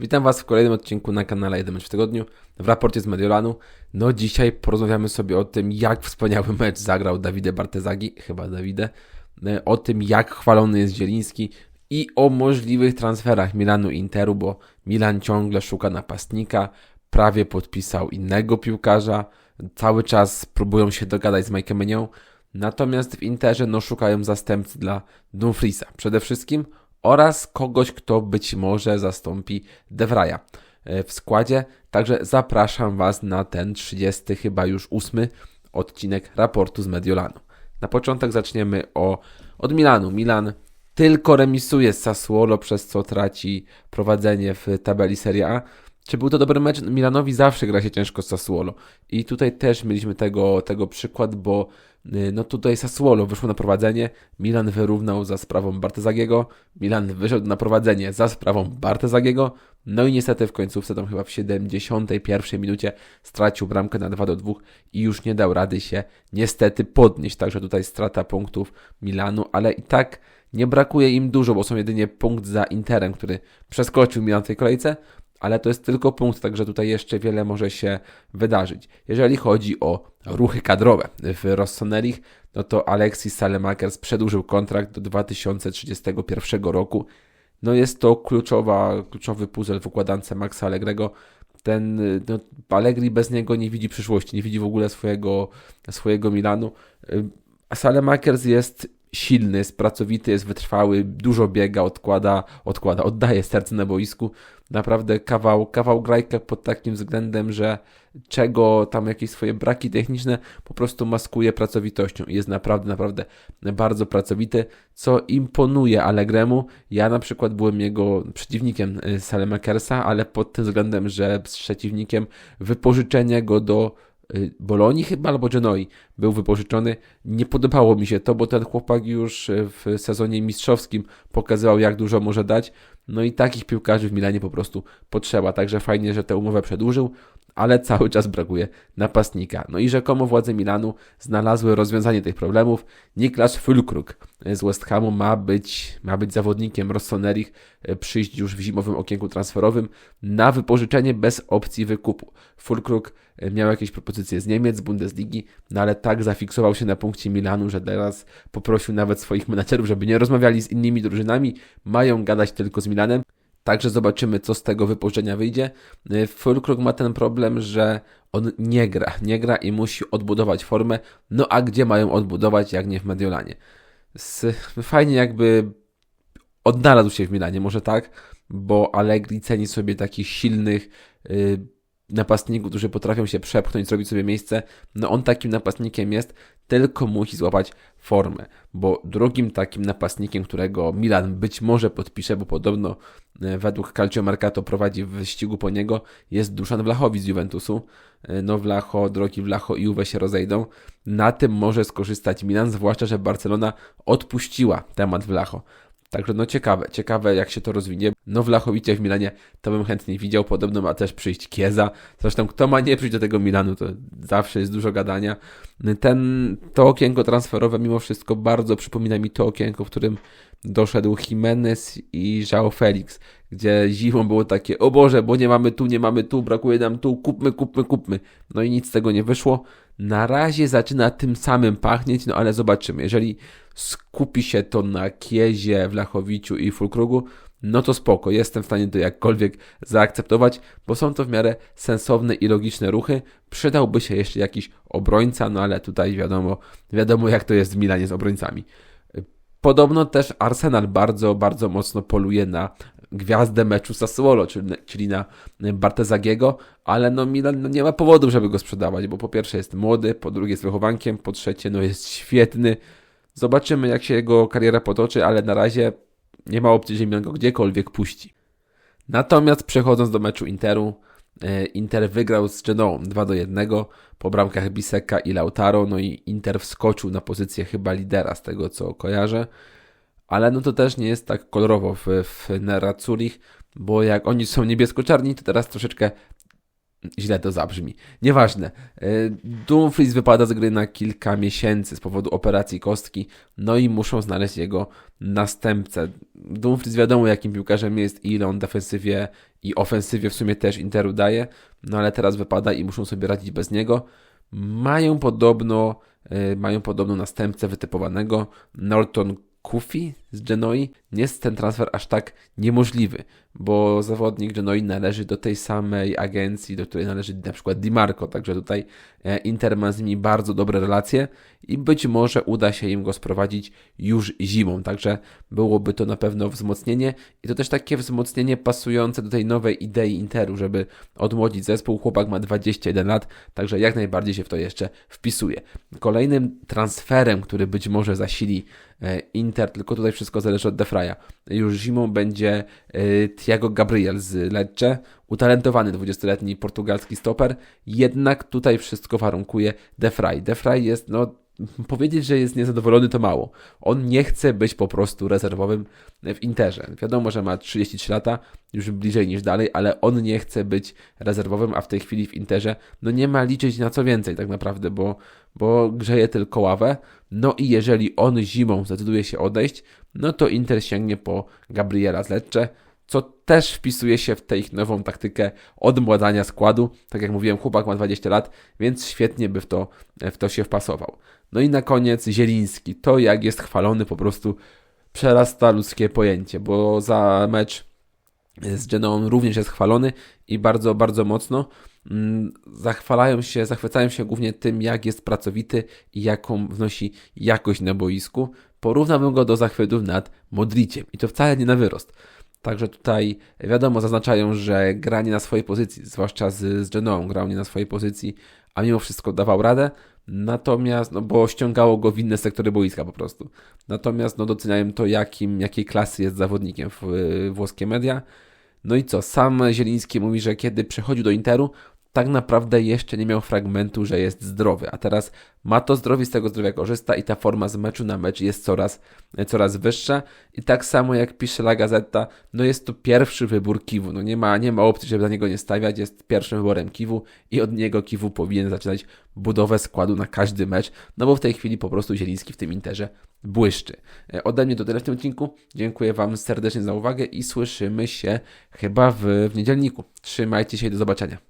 Witam Was w kolejnym odcinku na kanale 1 mecz w tygodniu, w raporcie z Mediolanu. No dzisiaj porozmawiamy sobie o tym, jak wspaniały mecz zagrał Dawide Bartezagi, chyba Dawide, e, o tym, jak chwalony jest Zieliński i o możliwych transferach Milanu Interu, bo Milan ciągle szuka napastnika, prawie podpisał innego piłkarza, cały czas próbują się dogadać z Mike'em Menią, natomiast w Interze no, szukają zastępcy dla Dumfriesa. Przede wszystkim oraz kogoś, kto być może zastąpi Devraja w składzie. Także zapraszam Was na ten 30, chyba już 8 odcinek raportu z Mediolanu. Na początek zaczniemy o, od Milanu. Milan tylko remisuje z Sassuolo, przez co traci prowadzenie w tabeli Serie A. Czy był to dobry mecz? Milanowi zawsze gra się ciężko z Sassuolo. I tutaj też mieliśmy tego, tego przykład, bo y, no tutaj Sassuolo wyszło na prowadzenie, Milan wyrównał za sprawą Bartezagiego, Milan wyszedł na prowadzenie za sprawą Bartezagiego, no i niestety w końcówce, tam chyba w 71 minucie stracił bramkę na 2 do 2 i już nie dał rady się niestety podnieść, także tutaj strata punktów Milanu, ale i tak nie brakuje im dużo, bo są jedynie punkt za Interem, który przeskoczył Milan w tej kolejce, ale to jest tylko punkt, także tutaj jeszcze wiele może się wydarzyć. Jeżeli chodzi o ruchy kadrowe w Rossoneri, no to Alexis Salemakers przedłużył kontrakt do 2031 roku. No jest to kluczowa, kluczowy puzzle w układance Maxa Allegrego. Ten no, Allegri bez niego nie widzi przyszłości, nie widzi w ogóle swojego, swojego Milanu. Salemakers jest silny, jest pracowity, jest wytrwały, dużo biega, odkłada, odkłada, oddaje serce na boisku. Naprawdę kawał, kawał grajka pod takim względem, że czego tam jakieś swoje braki techniczne po prostu maskuje pracowitością i jest naprawdę, naprawdę bardzo pracowity, co imponuje Allegremu. Ja na przykład byłem jego przeciwnikiem y, Salemakersa, ale pod tym względem, że z przeciwnikiem wypożyczenia go do Bolonii chyba albo Genoi był wypożyczony. Nie podobało mi się to, bo ten chłopak już y, w sezonie mistrzowskim pokazywał, jak dużo może dać. No i takich piłkarzy w Milanie po prostu potrzeba. Także fajnie, że tę umowę przedłużył, ale cały czas brakuje napastnika. No i rzekomo władze Milanu znalazły rozwiązanie tych problemów. Niklas Fulkrug z West Hamu ma być, ma być zawodnikiem Rossonerich, y, przyjść już w zimowym okienku transferowym na wypożyczenie bez opcji wykupu. Fulkrug miał jakieś propozycje z Niemiec, z Bundesligi, no ale tak zafiksował się na punkcie Milanu, że teraz poprosił nawet swoich menadżerów, żeby nie rozmawiali z innymi drużynami, mają gadać tylko z Milanem. Także zobaczymy, co z tego wypożyczenia wyjdzie. Fulkrug ma ten problem, że on nie gra, nie gra i musi odbudować formę. No a gdzie mają odbudować, jak nie w Mediolanie? Fajnie jakby odnalazł się w Milanie, może tak, bo Allegri ceni sobie takich silnych, yy, napastników, którzy potrafią się przepchnąć, zrobić sobie miejsce, no on takim napastnikiem jest, tylko musi złapać formę, bo drugim takim napastnikiem, którego Milan być może podpisze, bo podobno e, według Calcio Mercato prowadzi w wyścigu po niego, jest Duszan Wlachowicz z Juventusu. E, no Wlacho, drogi Wlacho i Juve się rozejdą. Na tym może skorzystać Milan, zwłaszcza, że Barcelona odpuściła temat Wlacho. Także no ciekawe, ciekawe jak się to rozwinie. No Wlachowicie w Milanie to bym chętnie widział, podobno ma też przyjść Kieza. Zresztą kto ma nie przyjść do tego Milanu, to zawsze jest dużo gadania. Ten, to okienko transferowe mimo wszystko bardzo przypomina mi to okienko, w którym doszedł Jimenez i João Felix, gdzie zimą było takie, o Boże, bo nie mamy tu, nie mamy tu, brakuje nam tu, kupmy, kupmy, kupmy. No i nic z tego nie wyszło. Na razie zaczyna tym samym pachnieć, no ale zobaczymy. Jeżeli skupi się to na Kiezie, Wlachowiciu i Fulkrugu, no to spoko, jestem w stanie to jakkolwiek zaakceptować, bo są to w miarę sensowne i logiczne ruchy. Przydałby się jeszcze jakiś obrońca, no ale tutaj wiadomo, wiadomo jak to jest w Milanie z obrońcami. Podobno też Arsenal bardzo, bardzo mocno poluje na gwiazdę meczu Sassuolo, czyli, czyli na Bartezagiego, ale no Milan no nie ma powodów, żeby go sprzedawać, bo po pierwsze jest młody, po drugie jest wychowankiem, po trzecie no jest świetny. Zobaczymy jak się jego kariera potoczy, ale na razie nie ma opcji, że Milan go gdziekolwiek puści. Natomiast przechodząc do meczu Interu, e, Inter wygrał z Genoą 2 do 1 po bramkach Biseka i Lautaro, no i Inter wskoczył na pozycję chyba lidera z tego co kojarzę ale no to też nie jest tak kolorowo w, w Nera Zurich, bo jak oni są niebiesko-czarni, to teraz troszeczkę Źle to zabrzmi. Nieważne. E, Dumfries wypada z gry na kilka miesięcy z powodu operacji kostki, no i muszą znaleźć jego następcę. Dumfries wiadomo jakim piłkarzem jest i ile on defensywie i ofensywie w sumie też Interu daje, no ale teraz wypada i muszą sobie radzić bez niego. Mają podobno, e, mają podobno następcę wytypowanego Norton Kufi z Genoi. Nie jest ten transfer aż tak niemożliwy, bo zawodnik Genoi należy do tej samej agencji, do której należy na przykład Di Marco, także tutaj e, Inter ma z nimi bardzo dobre relacje i być może uda się im go sprowadzić już zimą, także byłoby to na pewno wzmocnienie i to też takie wzmocnienie pasujące do tej nowej idei Interu, żeby odmłodzić zespół. Chłopak ma 21 lat, także jak najbardziej się w to jeszcze wpisuje. Kolejnym transferem, który być może zasili Inter, tylko tutaj wszystko zależy od Defraya. Już zimą będzie e, Thiago Gabriel z Lecce, utalentowany 20-letni portugalski stoper, jednak tutaj wszystko warunkuje Defray. Defray jest, no, powiedzieć, że jest niezadowolony to mało. On nie chce być po prostu rezerwowym w Interze. Wiadomo, że ma 33 lata, już bliżej niż dalej, ale on nie chce być rezerwowym, a w tej chwili w Interze no nie ma liczyć na co więcej tak naprawdę, bo, bo grzeje tylko ławę. No i jeżeli on zimą zdecyduje się odejść, no to Inter sięgnie po Gabriela z Lecce, co też wpisuje się w tę ich nową taktykę odmładzania składu. Tak jak mówiłem, chłopak ma 20 lat, więc świetnie by w to, w to się wpasował. No i na koniec Zieliński. To jak jest chwalony po prostu przerasta ludzkie pojęcie, bo za mecz z Genoą również jest chwalony i bardzo, bardzo mocno. Mm, Zachwalają się, zachwycają się głównie tym, jak jest pracowity i jaką wnosi jakość na boisku. Porównałbym go do zachwytów nad Modriciem i to wcale nie na wyrost. Także tutaj wiadomo, zaznaczają, że granie na swojej pozycji, zwłaszcza z, z Genoą, grał nie na swojej pozycji, a mimo wszystko dawał radę. Natomiast, no bo ściągało go w inne sektory boiska po prostu. Natomiast, no doceniają to, jakim, jakiej klasy jest zawodnikiem w, włoskie media. No i co? Sam Zieliński mówi, że kiedy przechodził do Interu, tak naprawdę jeszcze nie miał fragmentu, że jest zdrowy, a teraz ma to zdrowie, z tego zdrowia korzysta i ta forma z meczu na mecz jest coraz, coraz wyższa. I tak samo jak pisze La Gazeta, no jest to pierwszy wybór Kiwu. No nie ma, nie ma opcji, żeby na niego nie stawiać, jest pierwszym wyborem Kiwu i od niego Kiwu powinien zaczynać budowę składu na każdy mecz, no bo w tej chwili po prostu Zieliński w tym Interze błyszczy. E, Ode mnie to tyle w tym odcinku. Dziękuję Wam serdecznie za uwagę i słyszymy się chyba w, w niedzielniku. Trzymajcie się i do zobaczenia.